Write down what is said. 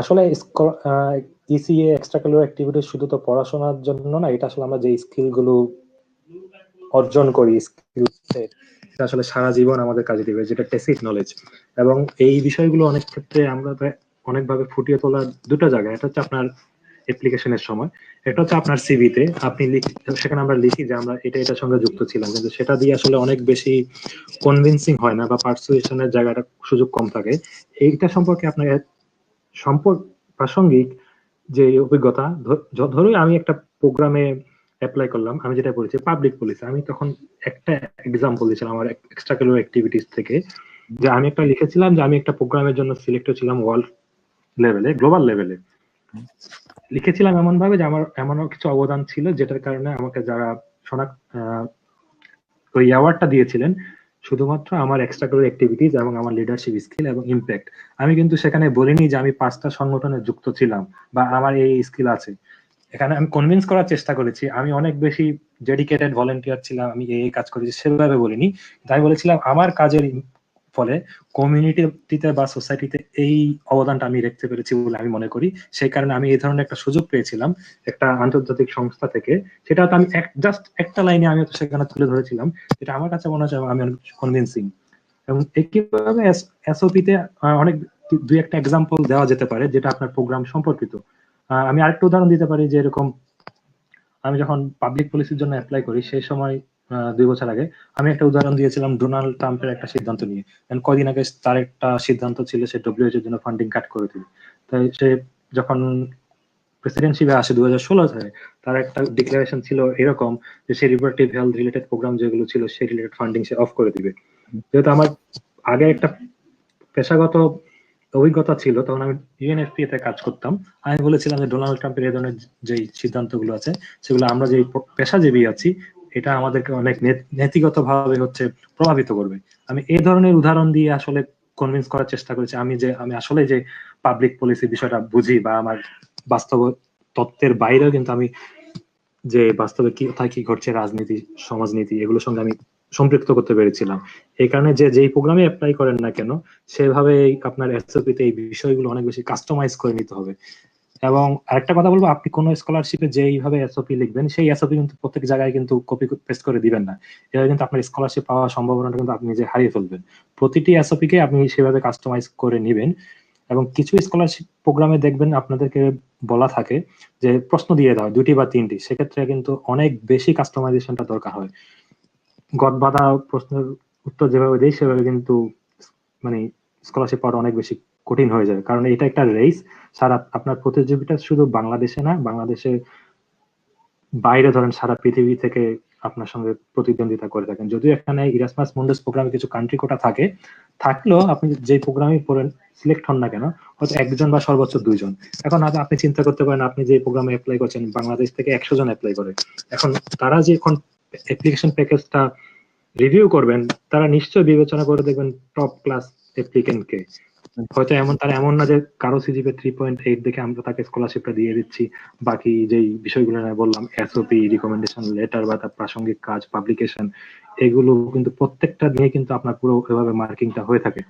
আসলে ECA extra curricular activity শুধু তো পড়াশোনার জন্য না, এটা আসলে আমরা যে স্কিলগুলো অর্জন করি স্কিল এটা আসলে সারা জীবন আমাদের কাজে দিবে, যেটা টেসিক নলেজ এবং এই বিষয়গুলো অনেক ক্ষেত্রে আমরা অনেকভাবে ফুটিয়ে তোলার দুটো জায়গা এটা হচ্ছে আপনার অ্যাপ্লিকেশনের সময় এটা হচ্ছে আপনার সিভিতে আপনি সেখানে আমরা লিখি যে আমরা এটা, এটার সঙ্গে যুক্ত ছিলাম, কিন্তু সেটা দিয়ে আসলে অনেক বেশি কনভিন্সিং হয় না বা পার্সুয়েশনের জায়গাটা সুযোগ কম থাকে। এইটা সম্পর্কে আপনার প্রাসঙ্গিক যে অভিজ্ঞতা ধরুন আমি একটা প্রোগ্রামে অ্যাপ্লাই করলাম, আমি যেটা বলেছি পাবলিক পলিসি আমি তখন একটা এক্সাম্পল দিয়েছিলাম আমার এক্সট্রা কারিকুলার অ্যাক্টিভিটিস থেকে, যে আমি একটা লিখেছিলাম যে আমি একটা প্রোগ্রামের জন্য সিলেক্ট হয়েছিলাম ওয়ার্ল্ড লেভেলে গ্লোবাল লেভেলে লিখেছিলাম এমন ভাবে যে আমার এমন কিছু অবদান ছিল, যেটার কারণে আমাকে যারা শোনাক ওই অ্যাওয়ার্ডটা দিয়েছিলেন শুধুমাত্র আমার এক্সট্রা কারিকুলার অ্যাক্টিভিটিস এবং আমার লিডারশিপ স্কিল এবং ইম্প্যাক্ট আমি কিন্তু সেখানে বলিনি যে আমি পাঁচটা সংগঠনে যুক্ত ছিলাম বা আমার এই স্কিল আছে। এখানে আমি কনভিন্স করার চেষ্টা করেছি। আমি অনেক বেশি ডেডিকেটেড ভলেন্টিয়ার ছিলাম, আমি এই কাজ করেছি সেভাবে বলিনি। তাই বলেছিলাম, আমার কাজের ফলে কমিউনিটিতে বা সোসাইটিতে এই অবদানটা আমি রাখতে পেরেছি বলে আমি মনে করি। সেই কারণে আমি এই ধরনের একটা সুযোগ পেয়েছিলাম একটা আন্তর্জাতিক সংস্থা থেকে। সেটা তো আমি জাস্ট একটা লাইনে আমি সেখানে তুলে ধরেছিলাম। যেটা আমার কাছে মনে হচ্ছে আমি অনেক কনভিন্সিং এবং একইভাবে এসওপিতে অনেক দুই একটা এক্সাম্পল দেওয়া যেতে পারে যেটা আপনার প্রোগ্রাম সম্পর্কিত। আমি আরেকটা উদাহরণ দিতে পারি যে এরকম আমি যখন পাবলিক পলিসির জন্য অ্যাপ্লাই করি, সেই সময় দুই বছর আগে। আমি একটা উদাহরণ দিয়েছিলাম ডোনাল্ড ট্রাম্পের একটা সিদ্ধান্ত নিয়ে। কয়দিন আগে তার একটা সিদ্ধান্ত ছিল সে ডব্লিউএইচ এর জন্য ফান্ডিং কাট করে দিবে। তাই সে যখন প্রেসিডেন্টশিপে আসে দু হাজার ষোলো সালে, তার একটা ডিক্লারেশন ছিল এরকম যে সে রিভার্টিভ হেলথ রিলেটেড প্রোগ্রাম যেগুলো ছিল সেই রিলেটেড ফান্ডিং সে অফ করে দিবে। যেহেতু আমার আগে একটা পেশাগত অভিজ্ঞতা ছিল, তখন আমি ইউএনএফপি তে কাজ করতাম। আমি বলেছিলাম যে ডোনাল্ড ট্রাম্পের এই ধরনের যে সিদ্ধান্তগুলো আছে, সেগুলো আমরা যে পেশাজীবী আছি এটা আমাদেরকে অনেক নীতিগত ভাবে হচ্ছে প্রভাবিত করবে। আমি এই ধরনের উদাহরণ দিয়ে আসলে কনভিন্স করার চেষ্টা করেছি। আমি যে, আমি আসলে যে পাবলিক পলিসি বিষয়টা বুঝি বা আমার বাস্তব তত্ত্বের বাইরেও কিন্তু আমি যে বাস্তবে কি, কোথায় কি ঘটছে, রাজনীতি, সমাজনীতি, এগুলোর সঙ্গে আমি সম্পৃক্ত করতে পেরেছিলাম। এই কারণে যে, যেই প্রোগ্রামে অ্যাপ্লাই করেন না কেন সেভাবে আপনার এসওপিতে এই বিষয়গুলো অনেক বেশি কাস্টমাইজ করে নিতে হবে। এবং আরেকটা কথা বলব, আপনি কোনো স্কলারশিপে যেইভাবে এসওপি লিখবেন, সেই এসওপি কিন্তু প্রত্যেক জায়গায় কিন্তু কপি পেস্ট করে দিবেন না। এভাবে কিন্তু আপনার স্কলারশিপ পাওয়ার সম্ভাবনাটা কিন্তু আপনি নিজে হারিয়ে ফেলবেন। প্রতিটি এসওপি কে আপনি সেভাবে কাস্টমাইজ করে নেবেন এবং কিছু স্কলারশিপ প্রোগ্রামে দেখবেন আপনাদেরকে বলা থাকে যে প্রশ্ন দিয়ে দেওয়া দুটি বা তিনটি। সেক্ষেত্রে কিন্তু অনেক বেশি কাস্টমাইজেশনটা দরকার হয়। গদ বাধা প্রশ্নের উত্তর যেভাবে দেয় সেভাবে কিন্তু মানে স্কলারশিপ পাওয়াটা অনেক বেশি কঠিন হয়ে যায় কারণ এটা একটা রেস সারা আপনার প্রতিযোগিতা শুধু বাংলাদেশে না বাংলাদেশে বাইরে ধরেন সারা পৃথিবী থেকে আপনার সঙ্গে প্রতিদ্বন্দ্বিতা করে থাকেন। যদিও এখানে ইরাসমাস মুন্ডাস প্রোগ্রামে কিছু কান্ট্রি কোটা থাকে, থাকলেও আপনি যে প্রোগ্রামে সিলেক্ট হন না কেন, হয়তো একজন বা সর্বোচ্চ দুইজন। এখন আপনি চিন্তা করতে পারেন, আপনি যে প্রোগ্রামে অ্যাপ্লাই করছেন, বাংলাদেশ থেকে একশো জন অ্যাপ্লাই করে। এখন তারা যে এখন অ্যাপ্লিকেশন প্যাকেজটা রিভিউ করবেন, তারা নিশ্চয় বিবেচনা করে দেখবেন টপ ক্লাস অ্যাপ্লিকেন্টকে হয়তো এমন, তার এমন না যে কারও সিজিপি থ্রি পয়েন্ট এইট দেখে আমরা তাকে স্কলারশিপটা দিয়ে দিচ্ছি। বাকি যেই বিষয়গুলো বললাম এসওপি রিকমেন্ডেশন লেটার বা তার প্রাসঙ্গিক কাজ পাবলিকেশন এগুলো কিন্তু প্রত্যেকটা নিয়ে কিন্তু আপনার পুরো এভাবে মার্কিংটা হয়ে থাকে।